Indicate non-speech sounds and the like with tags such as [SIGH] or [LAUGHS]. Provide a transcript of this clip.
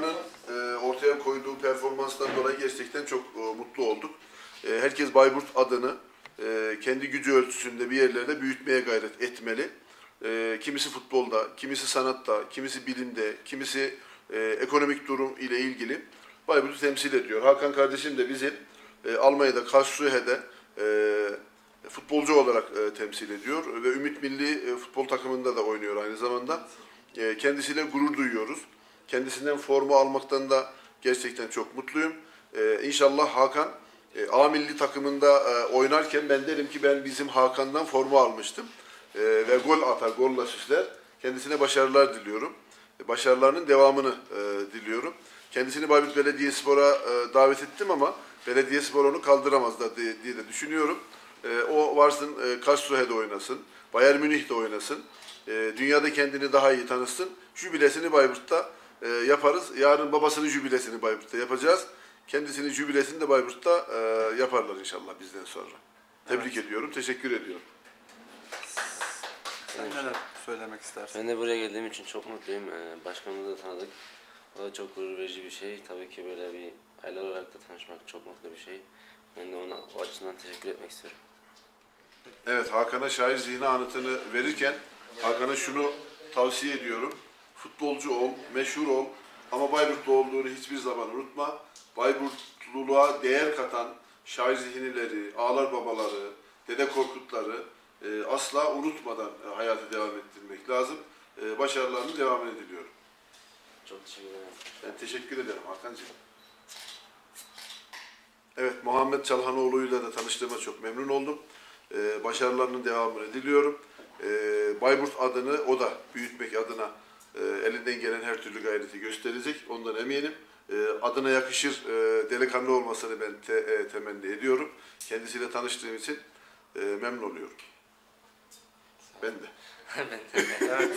Bakanlığın e, ortaya koyduğu performanstan dolayı gerçekten çok e, mutlu olduk. E, herkes Bayburt adını e, kendi gücü ölçüsünde bir yerlerde büyütmeye gayret etmeli. E, kimisi futbolda, kimisi sanatta, kimisi bilimde, kimisi e, ekonomik durum ile ilgili Bayburt'u temsil ediyor. Hakan kardeşim de bizi e, Almanya'da Karlsruhe'de e, futbolcu olarak e, temsil ediyor ve Ümit Milli e, futbol takımında da oynuyor aynı zamanda. E, kendisiyle gurur duyuyoruz. Kendisinden formu almaktan da gerçekten çok mutluyum. E, inşallah Hakan e, A milli takımında e, oynarken ben derim ki ben bizim Hakan'dan forma almıştım. E, ve gol atar, golla süsler. Kendisine başarılar diliyorum. E, başarılarının devamını e, diliyorum. Kendisini Bayburt Belediyespor'a e, davet ettim ama Belediyespor onu kaldıramaz da diye, diye de düşünüyorum. E, o varsın e, Karlsruhe'de oynasın, Bayern Münih'te oynasın. E, dünyada kendini daha iyi tanısın. Jübilesini Bayburt'ta e, yaparız. Yarın babasının jübilesini Bayburt'ta yapacağız. Kendisinin jübilesini de Bayburt'ta e, yaparlar inşallah bizden sonra. Tebrik ediyorum, teşekkür ediyorum. Sen neler söylemek istersin? Ben de buraya geldiğim için çok mutluyum. Ee, Başkanımızı da tanıdık. O da çok gurur verici bir şey. Tabii ki böyle bir aile olarak da tanışmak çok mutlu bir şey. Ben de ona o açıdan teşekkür etmek istiyorum. Evet, Hakan'a şair zihni anıtını verirken Hakan'a şunu tavsiye ediyorum. Futbolcu ol, meşhur ol ama Bayburtlu olduğunu hiçbir zaman unutma. Bayburtluluğa değer katan şair zihnileri, ağlar babaları, dede korkutları e, asla unutmadan e, hayatı devam ettirmek lazım. E, başarılarının devamını diliyorum. Çok teşekkür ederim. Ben teşekkür ederim Hakan'cığım. Evet, Muhammed Çalhanoğlu'yla da tanıştığıma çok memnun oldum. Ee, başarılarının devamını diliyorum. Ee, Bayburt adını o da büyütmek adına e, elinden gelen her türlü gayreti gösterecek. Ondan eminim. Ee, adına yakışır e, delikanlı olmasını ben te- e, temenni ediyorum. Kendisiyle tanıştığım için e, memnun oluyorum. [LAUGHS] Ben de. ben de. [LAUGHS] Evet.